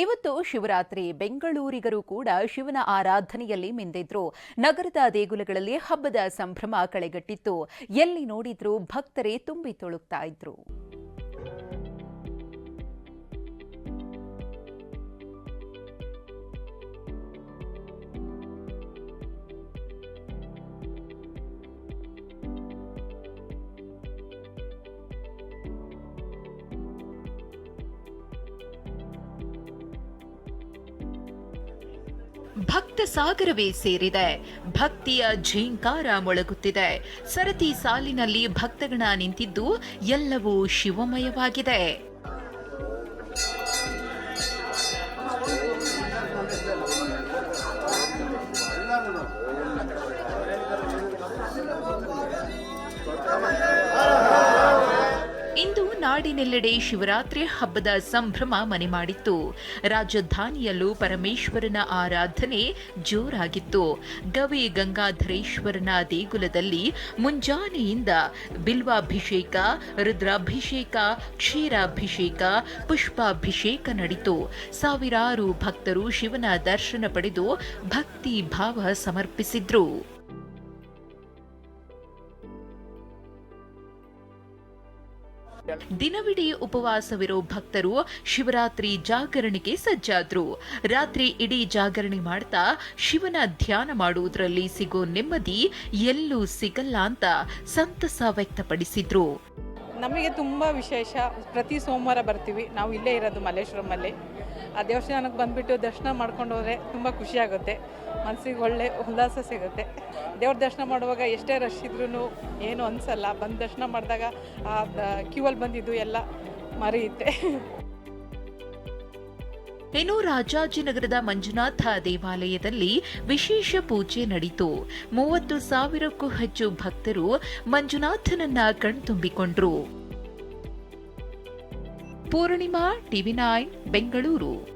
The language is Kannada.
ಇವತ್ತು ಶಿವರಾತ್ರಿ. ಬೆಂಗಳೂರಿಗರು ಕೂಡ ಶಿವನ ಆರಾಧನೆಯಲ್ಲಿ ಮಿಂದಿದ್ರು. ನಗರದ ದೇಗುಲಗಳಲ್ಲಿ ಹಬ್ಬದ ಸಂಭ್ರಮ ಕಳೆಗಟ್ಟಿತ್ತು. ಎಲ್ಲಿ ನೋಡಿದ್ರೂ ಭಕ್ತರೇ ತುಂಬಿ ತುಳುಕ್ತಾ ಇದ್ರು. ಭಕ್ತ ಸಾಗರವೇ ಸೇರಿದೆ. ಭಕ್ತಿಯ ಝೇಂಕಾರ ಮೊಳಗುತ್ತಿದೆ. ಸರತಿ ಸಾಲಿನಲ್ಲಿ ಭಕ್ತಗಣ ನಿಂತಿದ್ದು ಎಲ್ಲವೂ ಶಿವಮಯವಾಗಿದೆ. ನಾಡಿನೆಲ್ಲೆಡೆ ಶಿವರಾತ್ರಿ ಹಬ್ಬದ ಸಂಭ್ರಮ ಮನೆ ಮಾಡಿತ್ತು. ರಾಜಧಾನಿಯಲ್ಲೂ ಪರಮೇಶ್ವರನ ಆರಾಧನೆ ಜೋರಾಗಿತ್ತು. ಗವಿ ಗಂಗಾಧರೇಶ್ವರನ ದೇಗುಲದಲ್ಲಿ ಮುಂಜಾನೆಯಿಂದ ಬಿಲ್ವಾಭಿಷೇಕ, ರುದ್ರಾಭಿಷೇಕ, ಕ್ಷೀರಾಭಿಷೇಕ, ಪುಷ್ಪಾಭಿಷೇಕ ನಡೆಯಿತು ಸಾವಿರಾರು ಭಕ್ತರು ಶಿವನ ದರ್ಶನ ಪಡೆದು ಭಕ್ತಿ ಭಾವ ಸಮರ್ಪಿಸಿದ್ರು. ದಿನವಿಡೀ ಉಪವಾಸವಿರೋ ಭಕ್ತರು ಶಿವರಾತ್ರಿ ಜಾಗರಣೆಗೆ ಸಜ್ಜಾದ್ರು. ರಾತ್ರಿ ಇಡೀ ಜಾಗರಣೆ ಮಾಡ್ತಾ ಶಿವನ ಧ್ಯಾನ ಮಾಡುವುದರಲ್ಲಿ ಸಿಗೋ ನೆಮ್ಮದಿ ಎಲ್ಲೂ ಸಿಗಲ್ಲ ಅಂತ ಸಂತಸ ವ್ಯಕ್ತಪಡಿಸಿದ್ರು. ನಮಗೆ ತುಂಬ ವಿಶೇಷ. ಪ್ರತಿ ಸೋಮವಾರ ಬರ್ತೀವಿ. ನಾವು ಇಲ್ಲೇ ಇರೋದು ಮಲ್ಲೇಶ್ವರಮಲ್ಲಿ ಆ ದೇವಸ್ಥಾನಕ್ಕೆ ಬಂದುಬಿಟ್ಟು ದರ್ಶನ ಮಾಡ್ಕೊಂಡು ಹೋದರೆ ತುಂಬ ಖುಷಿಯಾಗುತ್ತೆ ಮನಸ್ಸಿಗೆ ಒಳ್ಳೆ ಉಲ್ಲಾಸ ಸಿಗುತ್ತೆ. ದೇವ್ರ ದರ್ಶನ ಮಾಡುವಾಗ ಎಷ್ಟೇ ರಶ್ ಇದ್ರೂ ಏನು ಅನಿಸಲ್ಲ. ಬಂದು ದರ್ಶನ ಮಾಡಿದಾಗ ಆ ಕ್ಯೂವಲ್ಲಿ ಬಂದಿದ್ದು ಎಲ್ಲ ಮರೆಯುತ್ತೆ. ಇನ್ನು ರಾಜಾಜಿನಗರದ ಮಂಜುನಾಥ ದೇವಾಲಯದಲ್ಲಿ ವಿಶೇಷ ಪೂಜೆ ನಡೆಯಿತು ಮೂವತ್ತು ಸಾವಿರಕ್ಕೂ ಹೆಚ್ಚು ಭಕ್ತರು ಮಂಜುನಾಥನನ್ನ ಕಣ್ತುಂಬಿಕೊಂಡ್ರು. Poornima, TV nine, Bengaluru.